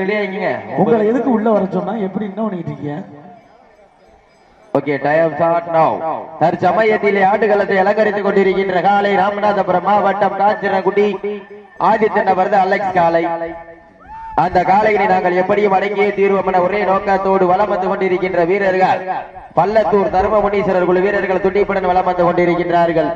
ரெடியா இருக்கீங்க? உங்களை எதுக்கு உள்ள வர சொன்னா எப்படி என்ன பண்ணிட்டு இருக்கீங்க? ஓகே டைம் ஸ்டார்ட் நவ தற்சமயத்திலே ஆட்டுகளத்தை அலங்கரித்துக் கொண்டிருக்கின்ற காலை ராமநாதபுரம் மாவட்டம் காஞ்சனகுடி ஆதித்தன் அவரது அலெக்ஸ் காலை. அந்த காலையினை நாங்கள் எப்படியும் அடங்கியே தீர்வோம் என ஒரே நோக்கத்தோடு வலம் வந்து கொண்டிருக்கின்ற வீரர்கள். பள்ளத்தூர் தர்மமுனீஸ்வரர் குழு வீரர்கள் துண்டிப்புடன் வலம் வந்து கொண்டிருக்கின்றார்கள்.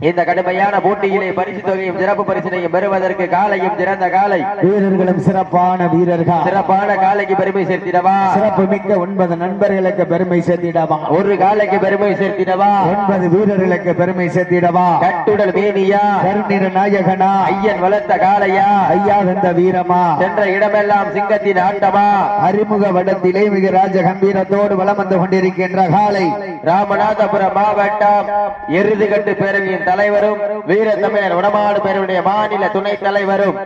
இந்த கடுமையான போட்டியிலே பரிசு தொகையும் சிறப்பு பரிசினையும் பெறுவதற்கு காலையும் சிறந்த காலை. வீரர்களும் சிறப்பான வீரர்கள். சிறப்பான காலைக்கு பெருமை சேர்த்திடவா? சிறப்பு மிக்க ஒன்பது நண்பர்களுக்கு பெருமை சேர்த்திடவா? ஒரு காலைக்கு பெருமை சேர்த்திடவா? ஒன்பது வீரர்களுக்கு பெருமை சேர்த்திடவா? கட்டுடல் மேனியா? கருநிற நாயகனா? ஐயன் வளர்த்த காளையா? ஐயா வெந்த வீரமா? சென்ற இடமெல்லாம் சிங்கத்தின் ஆட்டமா? அறிமுக வடத்திலே மிக ராஜ கம்பீரத்தோடு வலம் வந்து கொண்டிருக்கின்ற காலை ராமநாதபுரம் மாவட்டம் எருதுகட்டு பேரவையின் தலைவரும் வீர தமிழர் உடமாடு பேருடைய மாநில துணைத் தலைவரும்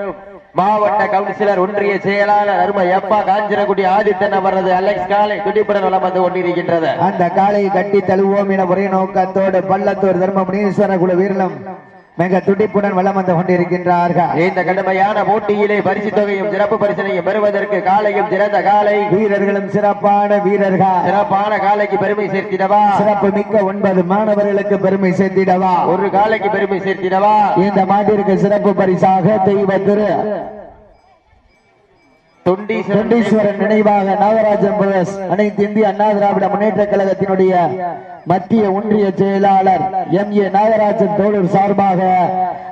மாவட்ட கவுன்சிலர் ஒன்றிய செயலாளர் அருமை அப்பா காஞ்சிரகுடி ஆதித்தன் அவரது அலெக்ஸ் காலை துடிப்புடன் வளம் வந்து கொண்டிருக்கின்றது. அந்த காலையை கட்டி தழுவோம் என ஒரே நோக்கத்தோடு பள்ளத்தூர் தர்ம முனீஸ்வர குழு மிக துடிப்புடன் வலம் வந்து கொண்டிருக்கின்றார்கள். இந்த கடுமையான போட்டியிலே பரிசு தொகையும் சிறப்பு பரிசனையும் பெறுவதற்கு காலையும் சிறந்த காலை. வீரர்களும் சிறப்பான வீரர்கள். சிறப்பான காலைக்கு பெருமை சேர்த்திடவா? சிறப்பு மிக்க ஒன்பது மாணவர்களுக்கு பெருமை சேர்த்திடவா? ஒரு காலைக்கு பெருமை சேர்த்திடவா? இந்த மாட்டிற்கு சிறப்பு பரிசாக தெய்வ திரு தொண்டீஸ்வரன் நினைவாக நாகராஜன் பிரதர்ஸ் அனைத்து இந்திய அண்ணா திராவிட முன்னேற்ற கழகத்தினுடைய மத்திய ஒன்றிய செயலாளர் எம் ஏ நாகராஜன் தோழர் சார்பாக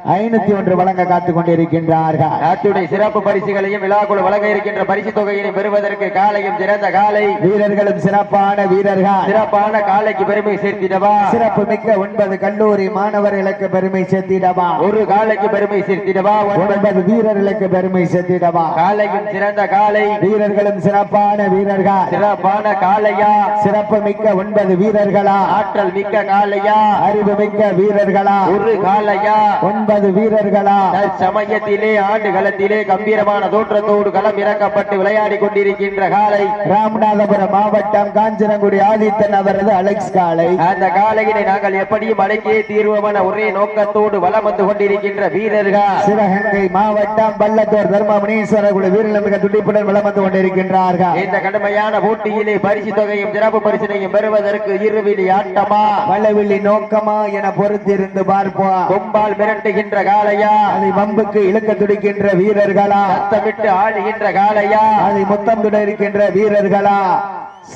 ஐநூத்தி ஒன்று வழங்க காத்துக் கொண்டிருக்கின்றார்கள். நாட்டுடைய சிறப்பு பரிசுகளையும் விழாக்குழு வழங்க இருக்கின்ற பரிசு தொகையினை பெறுவதற்கு காலையும் சிறந்த காலை. வீரர்களும் சிறப்பான வீரர்கள். சிறப்பான காலைக்கு பெருமை சேர்த்திடவா? சிறப்பு மிக்க ஒன்பது கல்லூரி மாணவர்களுக்கு பெருமை சேர்த்திடவா? ஒரு காலைக்கு பெருமை சேர்த்திடவா? ஒன்பது ஒன்பது வீரர்களுக்கு பெருமை சேர்த்திடவா? காலையும் சிறந்த காலை. வீரர்களும் சிறப்பான வீரர்கள். சிறப்பான காலையா? சிறப்பு மிக்க ஒன்பது வீரர்களா? ஆற்றல் மிக்க காலையா அறிவு மிக்க வீரர்களா? ஒரு காலையா ஒன்பது வீரர்களா? சமயத்திலே ஆண்டு களத்திலே கம்பீரமான தோற்றத்தோடு களம் இறக்கப்பட்டு விளையாடி கொண்டிருக்கின்ற காலை ராமநாதபுரம் மாவட்டம் காஞ்சனகுடி ஆதித்தன் அவரது அலெக்ஸ் காலை அந்த காலையினை நாங்கள் எப்படியும் அடக்கியே தீர்வோம் என ஒரே நோக்கத்தோடு வலம் வந்து கொண்டிருக்கின்ற வீரர்கள்? சிவகங்கை மாவட்டம் பள்ளத்தூர் தர்மமுனீஸ்வர குழு வீரர்கள் மிக துடிப்புடன் வலம் வந்து கொண்டிருக்கின்றார்கள். இந்த கடுமையான போட்டியிலே பரிசு தொகையும் சிறப்பு பரிசினையும் பெறுவதற்கு இருவிழி ஆட்டமா வல்லவில்லி நோக்கமா என பொறுத்திருந்து பார்ப்போம். கொம்பால் மிரட்டுகின்ற காளையா? அதை வம்புக்கு இழுக்க துடிக்கின்ற வீரர்களா? சத்தமிட்டு ஆளுகின்ற காளையா? அதை முத்தம் இருக்கின்ற வீரர்களா?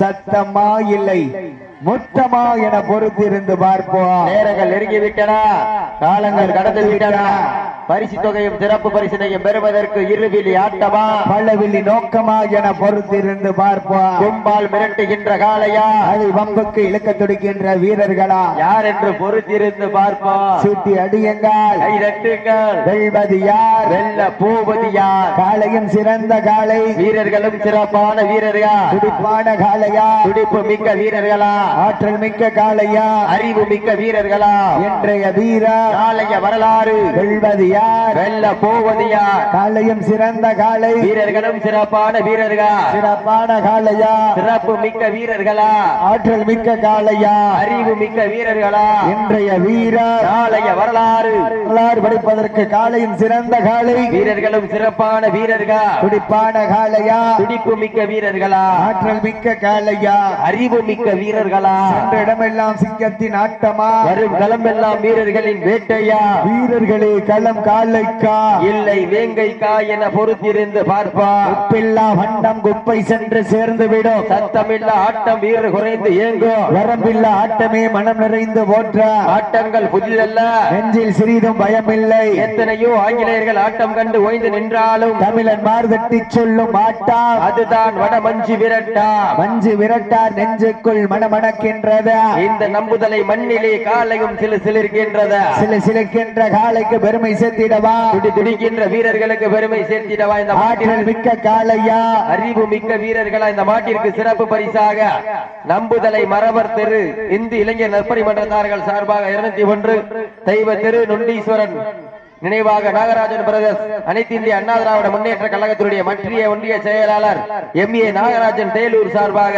சத்தமா இல்லை. முத்தமா என பொறுத்திருந்து பார்ப்போம். நேரங்கள் நெருங்கி விட்டன காலங்கள் கடந்து விட்டன பரிசு தொகையும் சிறப்பு பரிசினையும் பெறுவதற்கு இருவிழி ஆட்டமா? பல்லவில்லி நோக்கமா என பொறுத்திருந்து பார்ப்போம். கொம்பால் மிரட்டுகின்ற காளையா? அதை வம்புக்கு இழுக்க துடிக்கின்ற வீரர்களா? யார் என்று பொறுத்திருந்து பார்ப்போம். சூட்டி அடியுங்கள். கை தட்டுங்கள். வெல்வது யார்? வெல்ல போவது யார்? காளையும் சிறந்த காளை. வீரர்களும் சிறப்பான வீரர்கள்? துடிப்பான காளையா? துடிப்பு மிக்க வீரர்களா? ஆற்றல் மிக்க காளையா? அறிவு மிக்க வீரர்களா? இன்றைய வீரர் நாளைய வரலாறு. வெல்வது யார்? வெல்ல போவது யார்? காளையும் சிறந்த காளை. வீரர்களும் சிறப்பான வீரர்கள்? சிறப்பான காளையா? சிறப்பு மிக்க வீரர்களா? ஆற்றல் மிக்க காளையா? அறிவு மிக்க வீரர்களா? இன்றைய வீரர் நாளைய வரலாறு. வரலாறு படிப்பதற்கு காளையும் சிறந்த காளை. வீரர்களும் சிறப்பான வீரர்கள்? துடிப்பான காளையா? துடிப்பு மிக்க வீரர்களா? ஆற்றல் மிக்க காளையா? அறிவு மிக்க வீரர்களா? சென்ற இடமெல்லாம் சிங்கத்தின் ஆட்டமா? வரும் களமெல்லாம் வீரர்களின் வேட்டையா? வீரர்களே களம் காலைக்கா? இல்லை வேங்கைக்கா என பொறுத்திருந்து பார்ப்பா. உப்பில்லா வண்டம் குப்பை சென்று சேர்ந்து விடும் சத்தமில்ல ஆட்டம் வீரர் குறைந்து ஏங்கும் வரம்பில்லா ஆட்டமே மனம் நிறைந்து போற்ற. ஆட்டங்கள் புதிதல்ல. நெஞ்சில் சிறிதும் பயமில்லை. எத்தனையோ ஆங்கிலேயர்கள் ஆட்டம் கண்டு ஓய்ந்து நின்றாலும் தமிழன் மார்தட்டி சொல்லும் ஆட்டா. அதுதான் வட மஞ்சு விரட்டா. மஞ்சு விரட்டார் நெஞ்சுக்குள் மனமணக்கின்றது இந்த நம்புதலை மண்ணிலே காலையும் சிலு சிலிர்க்கின்றத. சில சிலக்கின்ற காலைக்கு பெருமை சேர்த்திடவா? துடி துடிக்கின்ற வீரர்களுக்கு பெருமை சேர்த்திடவா இந்த மாட்டிற்கு? மிக்க காளையா? அறிவு மிக்க வீரர்களா இந்த மாட்டிற்கு சிறப்பு பரிசாக? நம்புதலை மரபர் தெரு இந்து இளைஞர் நற்பணி மன்றத்தார்கள் சார்பாக இருநூத்தி ஒன்று தெய்வ தெரு நொண்டீஸ்வரன். நினைவாக நாகராஜன் பிரதர்ஸ் அனைத்து இந்திய அண்ணா திராவிட முன்னேற்ற கழகத்தினுடைய மத்திய ஒன்றிய செயலாளர் எம் ஏ நாகராஜன் தேலூர் சார்பாக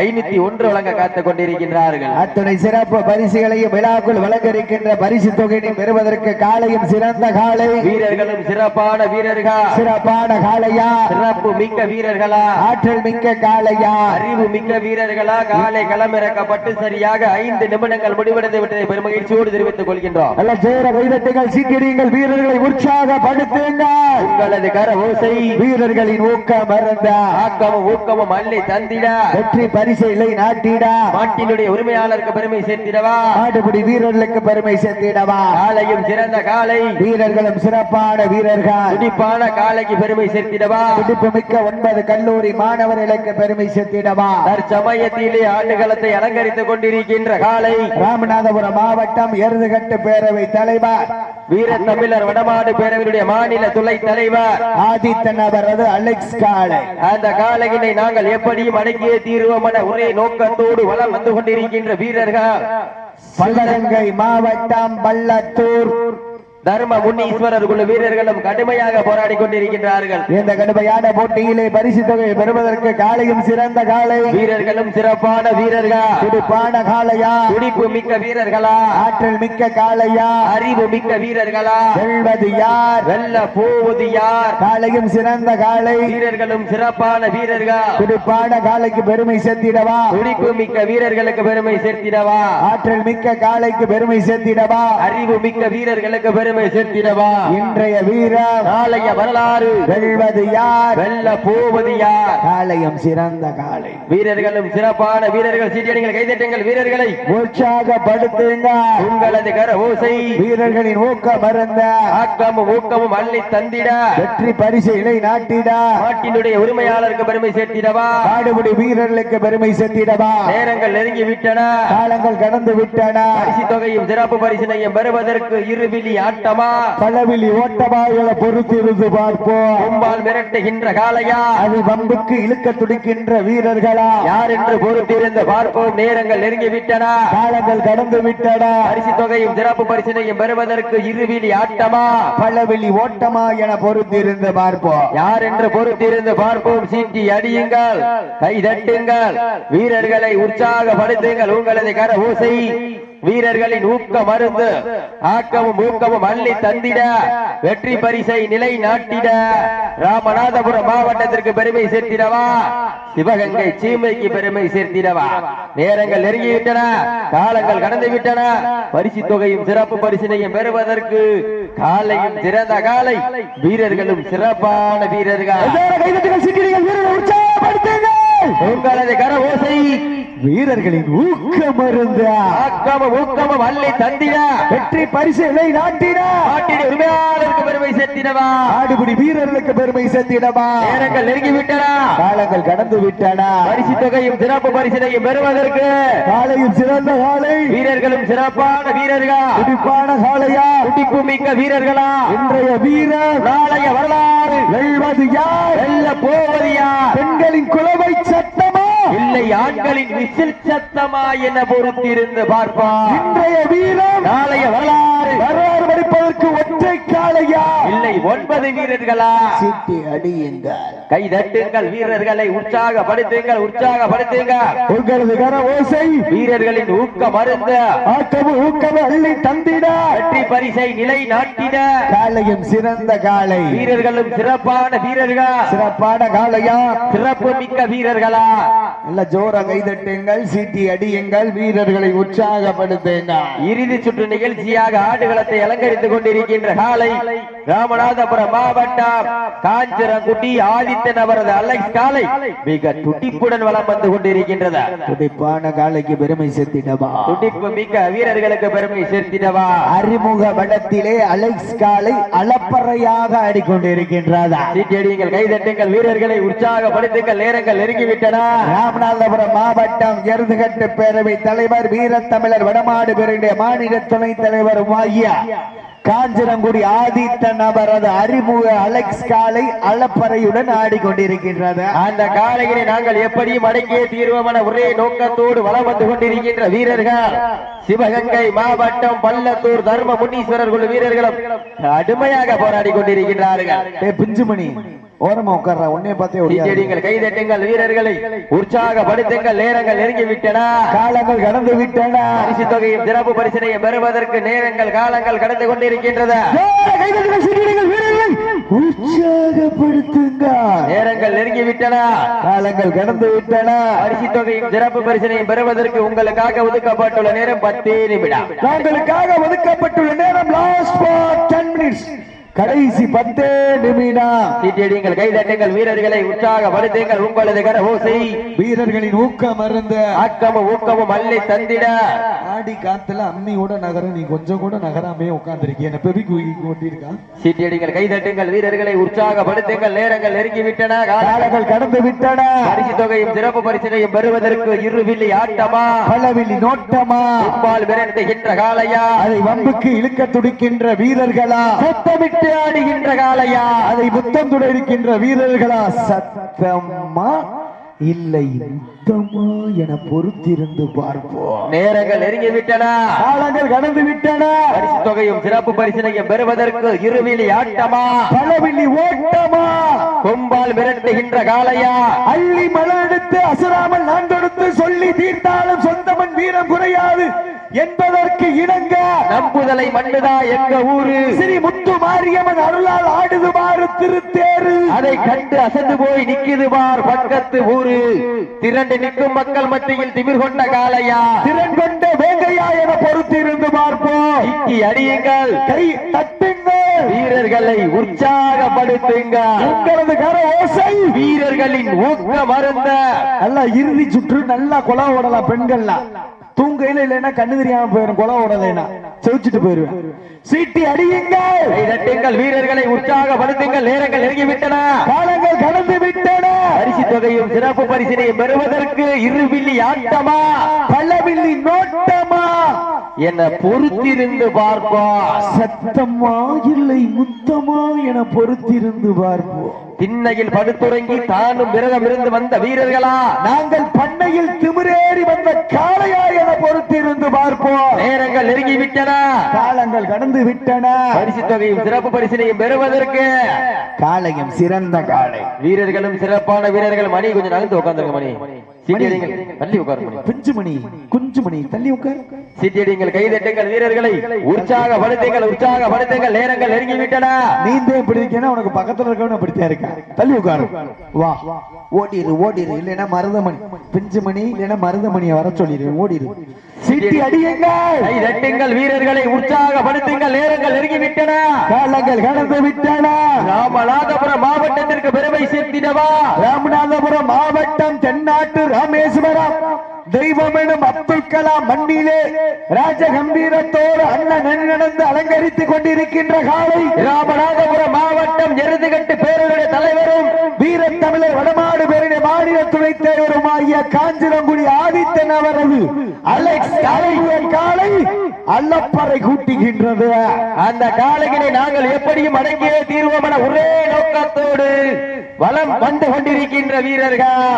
ஐநூத்தி ஒன்று வழங்க காத்துக் கொண்டிருக்கின்றார்கள். அத்துணை சிறப்பு பரிசுகளையும் விழாக்குள் வழங்க இருக்கின்ற பரிசு தொகையினை பெறுவதற்கு காலையும் சிறந்த காலை. வீரர்களும் சிறப்பான வீரர்கள்? சிறப்பான காளையா சிறப்பு மிக்க வீரர்களா? ஆற்றல் மிக்க காளையா அறிவு மிக்க வீரர்களா? காலை களமிறக்கப்பட்டு சரியாக ஐந்து நிமிடங்கள் முடிவடைந்து விட்டதை பெருமகிழ்ச்சியோடு தெரிவித்துக் கொள்கின்றோம். நல்ல சேர கைதட்டுகள் சீக்கிரங்கள் வீரர்களை உற்சாகப்படுத்துங்கள் உங்களது கர ஓசை வீரர்களின் ஊக்கம் மறந்த ஆக்கமும் ஊக்கமும் அள்ளி தந்திட. வெற்றி பரிசைகளை நாட்டிட. மாட்டினுடைய உரிமையாளருக்கு பெருமை சேர்த்திடவா. ஆடுபுடி வீரர்களுக்கு பெருமை சேர்த்திடவா. காலையும் சிறந்த காலை. வீரர்களும் சிறப்பான வீரர்கள். துடிப்பான காலைக்கு பெருமை சேர்த்திடவா. துடிப்பு மிக்க ஒன்பது கல்லூரி மாணவர்களுக்கு பெருமை சேர்த்திடவா. தற்சமயத்திலே ஆட்டுகளத்தை அலங்கரித்துக் கொண்டிருக்கின்ற காலை. ராமநாதபுரம் மாவட்டம் எருதுகட்டு பேரவை தலைவர். வீர தமிழர் வடமாடு பேரவையுடைய மாநில துணை தலைவர். ஆதித்தன் அவரது அலெக்ஸ் காளை. அந்த காலையினை நாங்கள் எப்படியும் அடக்கியே தீர்வோம் என ஒரே நோக்கத்தோடு வலம் வந்து கொண்டிருக்கின்ற வீரர்கள். பல்லரங்கை மாவட்டம் பள்ளத்தூர். தர்ம முன்னீஸ்வரர் குழு வீரர்களும் கடுமையாக போராடி கொண்டிருக்கின்றார்கள். இந்த கடுமையான போட்டியிலே பரிசு தொகை பெறுவதற்கு காலையும் சிறந்த காலை வீரர்களும் சிறப்பான வீரர்கள்? துடிப்பான காளையா துடிப்பு மிக்க வீரர்களா? ஆற்றல் மிக்க காளையா அறிவு மிக்க வீரர்களா? வெல்வது யார்? வெல்ல போவது யார்? காலையும் சிறந்த காளை வீரர்களும் சிறப்பான வீரர்கள்? துடிப்பான காளைக்கு பெருமை சேர்த்திடவா? துடிப்பு மிக்க வீரர்களுக்கு பெருமை சேர்த்திடவா? ஆற்றல் மிக்க காளைக்கு பெருமை சேர்த்திடவா? அறிவு மிக்க வீரர்களுக்கு பெருமை சேர்த்திடவா? இன்றைய வீரர் நாளைய வரலாறு. வெல்வது யார்? வெல்ல போவது யார்? காளையும் சிறந்த காளை. வீரர்களும் சிறப்பான வீரர்கள் சீட்டியடிகள் கைதட்டுங்கள் வீரர்களை. உற்சாகப்படுத்துங்க உங்களது கர ஓசை வீரர்களின் ஊக்கம் மறந்த ஆக்கமும் ஊக்கமும் அள்ளி தந்திட. வெற்றி பரிசைகளை நாட்டிட. நாட்டினுடைய உரிமையாளருக்கு பெருமை சேர்த்திடவா? காடுபடி வீரர்களுக்கு பெருமை சேர்த்திடவா? நேரங்கள் நெருங்கி விட்டன காலங்கள் கடந்து விட்டன பரிசு தொகையும் சிறப்பு பரிசினையும் பெறுவதற்கு இருவிழி ஆட்டமா பலவிழி ஓட்டமாக பொறுத்திருந்து பார்ப்போம். கும்பால் மிரட்டுகின்ற காளையா? அது வம்புக்கு இழுக்க துடிக்கின்ற வீரர்களா? யார் என்று பொறுத்திருந்து பார்ப்போம். நேரங்கள் நெருங்கி விட்டன காலங்கள் கடந்து விட்டன பரிசு தொகையும் சிறப்பு பரிசினையும் பெறுவதற்கு இருவிழி ஆட்டமா? பலவிழி ஓட்டமா என பொறுத்திருந்து பார்ப்போம். யார் என்று பொறுத்திருந்து பார்ப்போம்? சீட்டி அடியுங்கள் கை தட்டுங்கள். வீரர்களை உற்சாகப்படுத்துங்கள். உங்களது கர ஓசை. வீரர்களின் ஊக்க மருந்து. ஆக்கமும் ஊக்கமும் அள்ளி தந்திட. வெற்றி பரிசை நிலை நாட்டிட. ராமநாதபுரம் மாவட்டத்திற்கு பெருமை சேர்த்திடவா? சிவகங்கை சீமைக்கு பெருமை சேர்த்திடவா? நேரங்கள் நெருங்கிவிட்டன. காலங்கள் கடந்து விட்டன பரிசு தொகையும் சிறப்பு பரிசினையும் பெறுவதற்கு காலையும் சிறந்த காலை. வீரர்களும் சிறப்பான வீரர்கள். வீரர்கள் உற்சாகப்படுத்துங்கள். உங்களது கர ஓசை வீரர்களின் ஊக்கம் மருந்து ஆக்கமும் ஊக்கமும் அள்ளி தந்திட. வெற்றி பரிசுகளை நாட்டிட. நாட்டின் உரிமையாளருக்கு பெருமை சேர்த்திடவா? ஆடுபடி வீரர்களுக்கு பெருமை சேர்த்திடமா நேரங்கள் நெருங்கி விட்டன காலங்கள் கடந்து விட்டன பரிசு தொகையும் சிறப்பு பரிசினையும் பெறுவதற்கு காலையும் சிறந்த காலை. வீரர்களும் சிறப்பான வீரர்கள்? துடிப்பான காளையா துடிப்பு மிக்க வீரர்களா? இன்றைய வீரர் நாளைய வரலாறு. வெல்வது யார்? வெல்ல போவது யார்? பெண்களின் குலவை சத்தமா இல்லை ஆண்களின் விசில் சத்தமா என பொறுத்திருந்து பார்ப்பான் இன்றைய வீரர் நாளைய வரலாறு. வரலாறு படிப்பதற்கு ஒற்றை காளையா? இல்லை ஒன்பது வீரர்களா? சீட்டி அடியுங்கள் கை தட்டுங்கள் வீரர்களை உற்சாகப்படுத்துங்கள் உற்சாகப்படுத்துங்கள். உங்களது கர ஓசை வீரர்களின் ஊக்க மருந்து ஆக்கமும் ஊக்கமும் அள்ளி தந்திட. வெற்றி பரிசை நிலை நாட்டிட. காளையும் சிறந்த காளை. வீரர்களும் சிறப்பான வீரர்கள். சிறப்பான காளையா? சிறப்பு மிக்க வீரர்களா? நல்ல ஜோர கைதட்டுங்கள் சீட்டி அடியுங்கள் வீரர்களை உற்சாகப்படுத்துங்கள். இறுதி சுற்று நிகழ்ச்சியாக ஆடுகளத்தை அலங்கரித்துக் கொண்டிருக்கின்ற காலை ராமநாதபுரம் மாவட்டம் காஞ்சிரங்குடி ஆதித்தன் அவரது அலெக்ஸ் காலை மிக துடிப்புடன் வலம் வந்து கொண்டிருக்கின்றது. துடிப்பான காளைக்கு பெருமை சேர்த்திடவா? துடிப்பு மிக்க வீரர்களுக்கு பெருமை சேர்த்திடவா? அறிமுக வடத்திலே அலெக்ஸ் காலை அளப்பறையாக ஆடிக்கொண்டிருக்கின்றதா சீட்டடியுங்கள் கைதட்டுங்கள் வீரர்களை உற்சாகப்படுத்துங்கள் நேரங்கள் நெருங்கிவிட்டன. ராமநாதபுரம் மாவட்டம் எருதுகட்டு பேரவை தலைவர் வீரத்தமிழர் வடமாடு பேருடைய மாநில துணைத் தலைவர் ஐயா காஞ்சிரங்குடி ஆதித்தன் அவரது அறிமுக அலெக்ஸ் காலை அளப்பறையுடன் ஆடிக்கொண்டிருக்கின்றது. அந்த காலையினை நாங்கள் எப்படியும் அடக்கிய தீர்வோம் என ஒரே நோக்கத்தோடு வலம் வந்து கொண்டிருக்கின்ற வீரர்கள். சிவகங்கை மாவட்டம் பள்ளத்தூர் தர்ம முனீஸ்வரர் குழு வீரர்களும் கடுமையாக போராடி கொண்டிருக்கின்றார்கள். பிஞ்சுமணி. ஓரமா உட்கார்றா உன்னைய பார்த்தே ஓடியா சீட்டடிங்கள் கைதட்டுங்கள் வீரர்களை உற்சாகப்படுத்துங்கள் நேரங்கள் நெருங்கி விட்டன காலங்கள் கடந்து விட்டன. பரிசு தொகையும் சிறப்பு பரிசனையும் பெறுவதற்கு நேரங்கள் காலங்கள் கடந்து கொண்டிருக்கின்றது. உற்சாகப்படுத்துங்க நேரங்கள் நெருங்கி விட்டன காலங்கள் கடந்து விட்டன. பரிசு தொகையும் சிறப்பு பரிசனையும் பெறுவதற்கு உங்களுக்காக ஒதுக்கப்பட்டுள்ள நேரம் பத்தே நிமிடம். நாங்களுக்காக ஒதுக்கப்பட்டுள்ள நேரம் லாஸ்ட் ஃபார் டென் மினிட்ஸ் கடைசி பத்தே நிமிடம். சீட்டடிங்கள் கைதட்டுங்கள் வீரர்களை உற்சாகப்படுத்துங்கள் உங்களது கர ஓசை வீரர்களின் ஊக்கம் அருந்த. ஆக்கமும் ஊக்கமும் அள்ளி தந்திட. ஆடி காத்துல அம்மியோட நகர நீ கொஞ்சம் கூட நகராமே உட்கார்ந்துருக்கீங்க என்ன இருக்கான் சீட்டடிங்கள் கைதட்டுங்கள் வீரர்களை உற்சாகப்படுத்துங்கள் நேரங்கள் நெருங்கி விட்டன காலங்கள் கடந்து விட்டன. பரிசு தொகையும் சிறப்பு பரிசனையும் பெறுவதற்கு இருவில்லி ஆட்டமா? பலவிழி நோட்டமா? பால் விரட்டுகின்ற காளையா? அதை வம்புக்கு இழுக்க துடிக்கின்ற வீரர்களா? சத்தமிட்டு ஆடுகின்ற காளையா? அதை புத்தம் துடைக்கின்ற வீரர்களா? சத்தமா? இல்லை யுத்தமா என பொறுத்திருந்து பார்ப்போம். நேரங்கள் நெருங்கி விட்டன காலங்கள் கடந்து விட்டன பரிசு தொகையும் சிறப்பு பரிசனையும் பெறுவதற்கு இருவிலி ஆட்டமா? பலவிழி ஓட்டமா? கொம்பால் விரட்டுகின்ற காளையா? அள்ளி மலெடுத்து அசராமல் நான் தொடுத்து சொல்லி தீர்த்தாலும் சொந்தமன் வீரம் குறையாது என்பதற்கு இணங்க நம்புதலை மண்ணுதா எங்க ஊரு? ஸ்ரீ முத்து மாரியம்மன் அருளால் ஆடுது மாறு திருத்தேரு. அதை கண்டு அசந்து போய் நிக்குது பார் பக்கத்து ஊரு. திரண்டு நிற்கும் மக்கள் மத்தியில் திமிர் கொண்ட காளையா? திறன் கொண்ட வேங்கையா என பொறுத்திருந்து பார்ப்போம். இக்கி அடியுங்கள். கை தட்டுங்கள். வீரர்களை உற்சாகப்படுத்துங்க. உங்களது கர ஓசை. வீரர்களின் ஊக்க மருந்த. நல்லா இறுதி சுற்று நல்லா கொலை ஓடலாம் பெண்கள்லாம். தூங்கையில இல்லைன்னா கண்ணு தெரியாம போயிடும் கொலை ஓடலைன்னா செவிச்சிட்டு போயிருவேன். சீட்டி அடியுங்கள். கைதட்டுங்கள் வீரர்களை உற்சாகப்படுத்துங்கள் நேரங்கள் நெருங்கிவிட்டன. காலங்கள் கடந்து விட்டன. பரிசு தொகையும் சிறப்பு பரிசினையும் பெறுவதற்கு இருவில்லி ஆட்டமா? பல்லவில்லி நோட்டமா? என பொறுத்திருந்து பார்ப்போம். சத்தமா இல்லை முத்தமா என பொறுத்திருந்து பார்ப்போம். திண்ணையில் படுத்துறங்கி தானும் விரதம் இருந்து வந்த வீரர்களா? நாங்கள் பண்ணையில் திமிரேறி வந்த காளையா என பொறுத்திருந்து பார்ப்போம். நேரங்கள் நெருங்கிவிட்டன. காலங்கள் கடந்து விட்டன பரிசு தொகையும் சிறப்பு பரிசினையும் பெறுவதற்கு. காளையம் சிறந்த காளை. வீரர்களும் சிறப்பான வீரர்கள். மணி கொஞ்சம் நகர்ந்து உட்காந்துருங்க மணி. சீட்டியடிங்கள் தள்ளி உட்காருங்க மணி. பிஞ்சுமணி குஞ்சுமணி தள்ளி உட்கார். சீட்டியடிங்கள் கைதட்டுங்கள் வீரர்களை. உற்சாகப்படுத்துங்கள் உற்சாகப்படுத்துங்கள். நேரங்கள் நெருங்கிவிட்டன. நீந்தே இப்படி இருக்கேன்னா உனக்கு பக்கத்துல இருக்கவன அப்படித்தான் இருக்கா? தள்ளி உட்காரு. வா. ஓடிரு ஓடிரு. இல்லைன்னா மருதமணி. பிஞ்சுமணி இல்லைன்னா மருதமணியை வர சொல்லிடு ஓடிரு. சீட்டி அடியுங்கள். கை தட்டுங்கள் வீரர்களை. உற்சாகப்படுத்துங்கள். நேரங்கள் நெருங்கிவிட்டன. காலங்கள் கடந்து விட்டன. ராமநாதபுரம் மாவட்டத்திற்கு பெருமை சேர்த்திடவா? ராமநாதபுரம் மாவட்டம் தென்னாட்டு ராமேஸ்வரம். தெய்வமெனும் அப்துல் கலாம் மண்ணிலே ராஜகம்பீரத்தோடு அண்ணன் நடந்து அலங்கரித்துக் கொண்டிருக்கின்ற காலை ராமநாதபுரம் மாவட்டம் எருதுகட்டு பேரவையுடைய தலைவரும் வீர தமிழர் வடமாடு பேரின மாநில துணைத் தலைவருமாகிய காஞ்சிரங்குடி ஆதித்தன் அவரது அலெக்ஸ் காலை காலை அல்லப்பறை கூட்டுகின்றது. அந்த காலைகளை நாங்கள் எப்படியும் அடங்கியே தீர்வோம் என ஒரே நோக்கத்தோடு வலம் வந்து கொண்டிருக்கின்ற வீரர்கள்.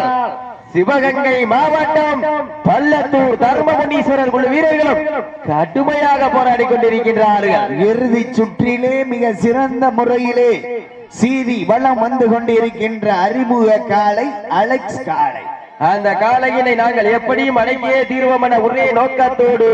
சிவகங்கை மாவட்டம் பள்ளத்தூர் தர்மபுண்டீஸ்வரர் குழு வீரர்களும் கடுமையாக போராடி கொண்டிருக்கின்றார்கள். இறுதி சுற்றிலே மிக சிறந்த முறையிலே சீதி வளம் வந்து கொண்டிருக்கின்ற அறிமுக காலை அலெக்ஸ் காலை அந்த காலையினை நாங்கள் எப்படியும் அடங்கியே தீர்வோம் என ஒரே நோக்கத்தோடு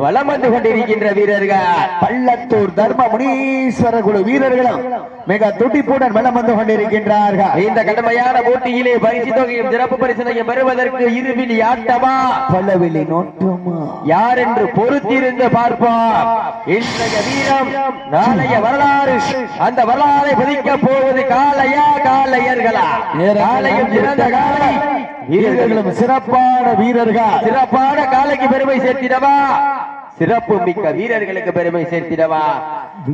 வலம் வந்து கொண்டிருக்கின்ற வீரர்கள். பள்ளத்தூர் தர்ம முனீஸ்வர குழு வீரர்களும் மிக துடிப்புடன் வளம் வந்து கொண்டிருக்கின்றார்கள் இந்த கடுமையான போட்டியிலே பரிசு தொகையும் சிறப்பு பரிசனையும் பெறுவதற்கு இருவிலி ஆட்டமா? பலவிலை நோட்டமா? யார் என்று பொறுத்திருந்து பார்ப்போம். இன்றைய வீரம் நாளைய வரலாறு. அந்த வரலாறை பதிக்க போவது காளையா காளையர்களா? காலையும் சிறந்த காலை வீரர்களும் வீரர்களும் சிறப்பான வீரர்கள். சிறப்பான காலைக்கு பெருமை சேர்த்திடவா? சிறப்பு மிக்க வீரர்களுக்கு பெருமை சேர்த்திடவா?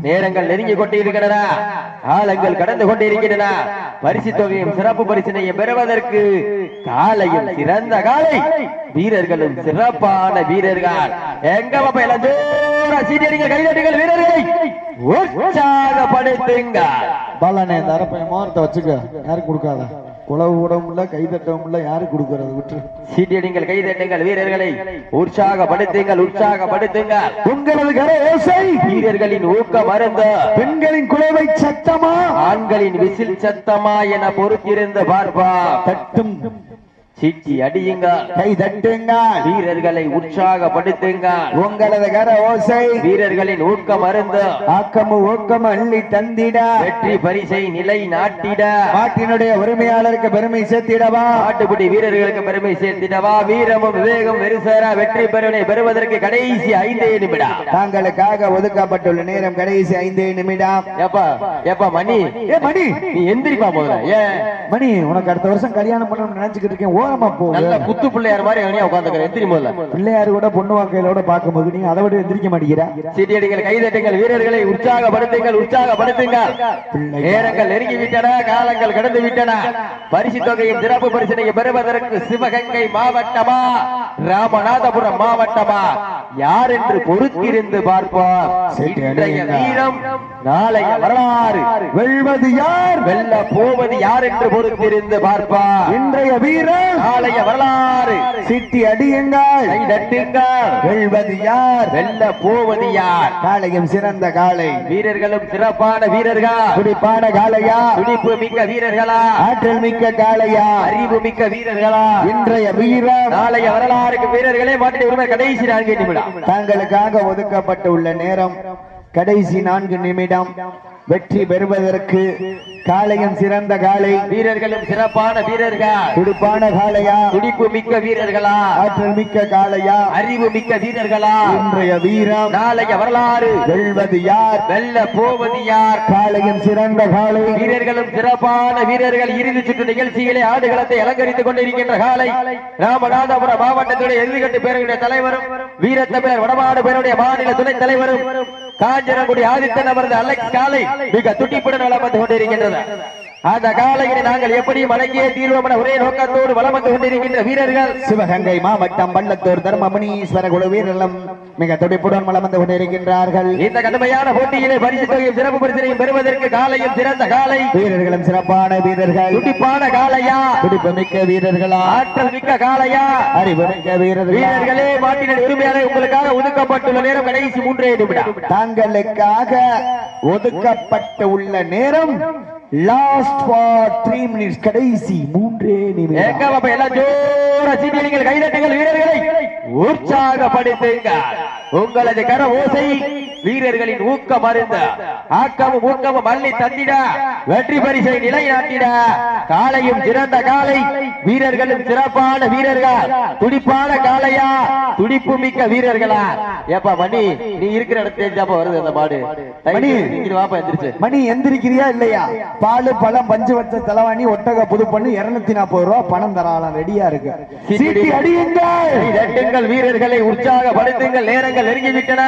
நேரங்கள் நெருங்கி கொண்டிருக்கின்றன. காலங்கள் கடந்து கொண்டிருக்கின்றன. பரிசு தொகையும் சிறப்பு பரிசினையும் பெறுவதற்கு காலையும் சிறந்த காலை. வீரர்களும் சிறப்பான வீரர்கள். எங்க சீட்டியடிங்க கைதட்டுங்கள் வீரர்களை. உற்சாகப்படுத்துங்க பலனே இந்த அரப்பை மோரத்தை வச்சுக்க. யாரும் கொடுக்காத. குளவு விடவும் இல்ல கை தட்டவும் இல்ல யாரு கொடுக்கறது? விட்டு. சீட்டியடிங்கள் கைதட்டுங்கள் வீரர்களை. உற்சாகப்படுத்துங்கள் உற்சாகப்படுத்துங்கள். உங்களது கர ஓசை. வீரர்களின் ஊக்கம் அருந்த. பெண்களின் குலவை சத்தமா? ஆண்களின் விசில் சத்தமா என பொறுத்திருந்து பார்ப்பா தட்டும். சீட்டி அடியுங்கள். கை தட்டுங்கள். வீரர்களை உற்சாகப்படுத்துங்கள். உங்களது கர ஓசை. வீரர்களின் ஊக்கம் அருந்த. ஆக்கமு ஊக்கம் அள்ளி தந்திட. வெற்றி பரிசை நிலை நாட்டிட. நாட்டினுடைய உரிமையாளருக்கு பெருமை சேர்த்திடவா? நாட்டுப்புடி வீரர்களுக்கு பெருமை சேர்த்திடவா? வீரமும் விவேகம் வெறுசேர வெற்றி பெருமை பெறுவதற்கு கடைசி ஐந்தே நிமிடம். தாங்களுக்காக ஒதுக்கப்பட்டுள்ள நேரம் கடைசி ஐந்தே நிமிடம். ஏப்பா ஏப்பா மணி? ஏ மணி? நீ எந்திரிப்பா முதல்ல. ஏன் மணி உனக்கு அடுத்த வருஷம் கல்யாணம் பண்ணணும்னு நினைச்சுக்கிட்டு இருக்கேன். ஓரமா போ. நல்ல குத்து பிள்ளையார் மாதிரி அவனியா உட்காந்துக்கிற எந்திரி முதல்ல. பிள்ளையாரு கூட பொண்ணு வாக்கையிலோட பார்க்கும்போது நீ அதை விட எந்திரிக்க மாட்டேங்கிற. சீட்டியடிகள் கைதட்டுங்கள் வீரர்களை உற்சாகப்படுத்துங்கள் உற்சாகப்படுத்துங்கள். நேரங்கள் நெருங்கி விட்டன காலங்கள் கடந்து விட்டன பரிசு தொகையின் சிறப்பு பரிசனை பெறுவதற்கு சிவகங்கை மாவட்டமா? ராமநாதபுரம் மாவட்டமா? யார் என்று பொறுத்திருந்து பார்ப்போம். இன்றைய வீரம் நாளைய வரலாறு. வெல்வது யார்? வெல்ல போவது யார் என்று பொறுத்திருந்து பார்ப்பார் இன்றைய வீரர் நாளைய வரலாறு. சிட்டி அடியுங்கள். வெல்வது யார்? வெல்ல போவது யார்? காளையும் சிறந்த காளை. வீரர்களும் சிறப்பான வீரர்கள்? துடிப்பான காளையா? துடிப்பு மிக்க வீரர்களா? ஆற்றல் மிக்க காளையா? அறிவு மிக்க வீரர்களா? இன்றைய வீரர் நாளைய வரலாறுக்கு வீரர்களே மாட்டின உரிமை கடைசி நான்கு நிமிடம். தாங்களுக்காக ஒதுக்கப்பட்டு உள்ள நேரம். கடைசி நான்கு நிமிடம். வெற்றி பெறுவதற்கு காளையும் சிறந்த காளை. வீரர்களும் சிறப்பான வீரர்கள். துடிப்பான காளையா? துடிப்பு மிக்க வீரர்களா? ஆற்றல் மிக்க காளையா? அறிவு மிக்க வீரர்களா? இன்றைய வீரம். நாளைய வரலாறு. வெல்வது யார்? வெல்ல போவது யார்? காளையும் சிறந்த காளை. வீரர்களும் சிறப்பான வீரர்கள். இறுதி சுற்று நிகழ்ச்சியிலே ஆடுகளத்தை அலங்கரித்துக் கொண்டிருக்கின்ற காலை ராமநாதபுரம் மாவட்டத்துடைய எதிர்கட்டு பேரவையுடைய தலைவரும் வீரத்தமிழர் வடமாடு பேருடைய மாநில துணைத் தலைவரும் காஞ்சனகுடி ஆதித்தன் அவரது அலை காலை மிக துட்டிப்புடன் வளம் வந்து கொண்டிருக்கின்றது. அந்த காலையினை நாங்கள் எப்படியும் அடங்கிய தீர்வோம் என ஒரே நோக்கத்தோடு வளம் வந்து கொண்டிருக்கின்ற வீரர்கள். சிவகங்கை மாவட்டம் பள்ளத்தூர் தர்மமுனீஸ்வர குழு வீரர்களும் மிக துடிப்புடன் வளம் வந்து கொண்டிருக்கின்றார்கள். இந்த கடுமையான போட்டியிலே பரிசு தொகையும் சிறப்பு பரிசனையும் பெறுவதற்கு காலையும் சிறந்த காலை. வீரர்களும் சிறப்பான வீரர்கள். துடிப்பான காலையா? துடிப்பு மிக்க வீரர்களா? ஆற்றல் மிக்க காலையா? அறிவு மிக்க வீரர்கள்? வீரர்களே மாட்டின உரிமையாளர் உங்களுக்காக ஒதுக்கப்பட்டுள்ள நேரம் கடைசி மூன்றே நிமிடம். தாங்களுக்காக ஒதுக்கப்பட்டு உள்ள நேரம் லாஸ்ட் ஃபார் த்ரீ மினிட்ஸ் கடைசி மூன்றே நிமிடம். ஏங்க அப்ப எல்லாம் ஜோர சீட்டியடிகள் கைதட்டுங்கள் வீரர்களை. உற்சாகப்படுத்துங்கள். உங்களது கர ஓசை வீரர்களின் ஊக்கம் அருந்த ஆக்கமும் ஊக்கமும் அள்ளி தந்திட வெற்றி பரிசை நிலைநாட்டிட காலையும் சிறந்த காலை வீரர்களும் சிறப்பான வீரர்கள் துடிப்பான காளையா துடிப்பு மிக்க வீரர்களா? ஏப்பா மணி நீ இருக்கிற இடத்துல வருது அந்த மாடு? மணி. வாப்பா எந்திரிச்சு. மணி எந்திரிக்கிறியா இல்லையா? பாலு பழம் பஞ்சு வச்ச தலைவாணி ஒட்டக புது பண்ணி இருநூத்தி நாற்பது ரூபா பணம் தராலாம் ரெடியா இருக்கு. சீட்டி அடியுங்கள். வீரர்களை உற்சாகப்படுத்துங்கள். நேரங்கள் நெருங்கிவிட்டன.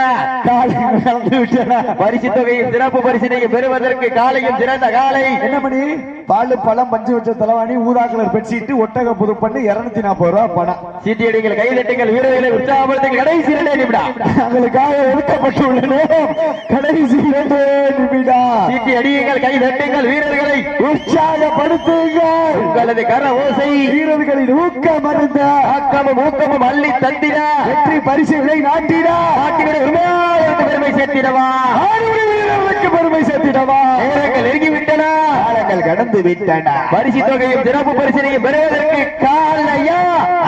கலந்து விட்டன. பரிசு தொகையும் சிறப்பு பரிசினையும் பெறுவதற்கு காலையும் சிறந்த காலை. என்ன பண்ணி பாலு பழம் பஞ்சு வச்ச தலைவாணி ஊதா கலர் பெட்ஷீட் ஒட்டக புது பண்ணி இருநூத்தி நாற்பது ரூபா பணம். சீட்டியடிகள் கைதட்டுங்கள் வீரர்களை உற்சாகப்படுத்துங்கள். கடைசி இரண்டே நிமிடம். எங்களுக்காக ஒதுக்கப்பட்டுள்ள நேரம் கடைசி இரண்டு நிமிடம். சீட்டி அடியுங்கள் கை தட்டுங்கள் வீரர்களை உற்சாகப்படுத்துங்கள். உங்களது கர ஓசை. வீரர்களின் ஊக்கம் மருந்த ஆக்கமும் ஊக்கமும் அள்ளி தந்திட. வெற்றி பரிசுகளை நாட்டிட. நாட்டினுடைய உரிமையாளருக்கு பெருமை சேர்த்திடவா? ஆளுடைய வீரர்களுக்கு பெருமை சேர்த்திடவா? நேரங்கள் நெருங்கிவிட்டன. காலங்கள் கடந்து விட்டன பரிசு தொகையும் சிறப்பு பரிசினையும் பெறுவதற்கு காலையா?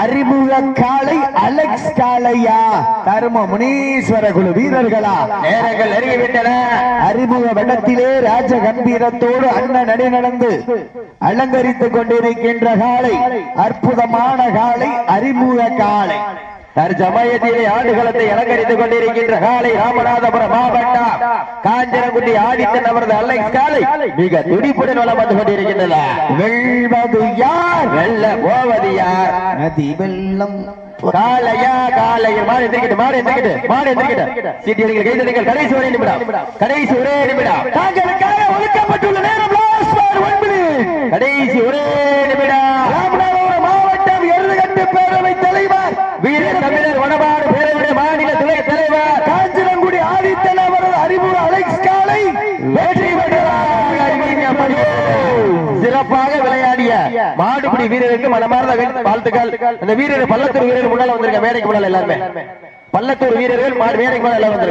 அறிமுக காளை அலெக்ஸ் காளையா? தர்ம முனீஸ்வர குழு வீரர்களா? நேரங்கள் நெருங்கிவிட்டன. அறிமுக வெள்ளத்திலே ராஜ கம்பீரத்தோடு அண்ணன் நடி நடந்து அலங்கரித்துக் கொண்டிருக்கின்ற காளை அற்புதமான காளை அறிமுக காளை. தற்சமயத்திலே ஆடுகளத்தை அலங்கரித்துக் கொண்டிருக்கின்ற காலை ராமநாதபுரம் மாவட்டம் காஞ்சனகுடி ஆதித்தன் அவரது அலெக்ஸ் காலை மிக துடிப்புடன் வளம் வந்து கொண்டிருக்கின்றன. வெல்வது யார்? வெல்ல போவது யார்? நதி வெள்ளம். காலையா காலையில் மாடு எந்திரிக்கிட்டு மாடு எந்திரிக்கிட்டு மாடு எந்திரிக்கிட்டு சீட்டி அடிகள் கைதடிகள் கடைசி ஒரே நிமிடம். கடைசி ஒரே நிமிடம். தாங்களுக்காக ஒதுக்கப்பட்டுள்ள நேரம். கடைசி ஒரே நிமிடம். ராமநாதபுரம் மாவட்டம் எருதுகட்டு பேரவை தலைவர் வீர தமிழர் வடபாடு பேரவையுடைய மாநில துணை தலைவர் காஞ்சிரங்குடி ஆதித்தன் அவரது அறிமுக அலெக்ஸ் காலை வெற்றி பெற்றார் சிறப்பாக விளையாடிய மாடுபிடி வீரருக்கு மனமார்ந்த வாழ்த்துக்கள். அந்த வீரர் பள்ளத்தூர் வீரர் முன்னால வந்திருக்க மேடைக்கு முன்னால எல்லாருமே. பள்ளத்தூர் வீரர்கள் மாடு மேடைக்கு முன்னால எல்லாம் வந்திருக்க.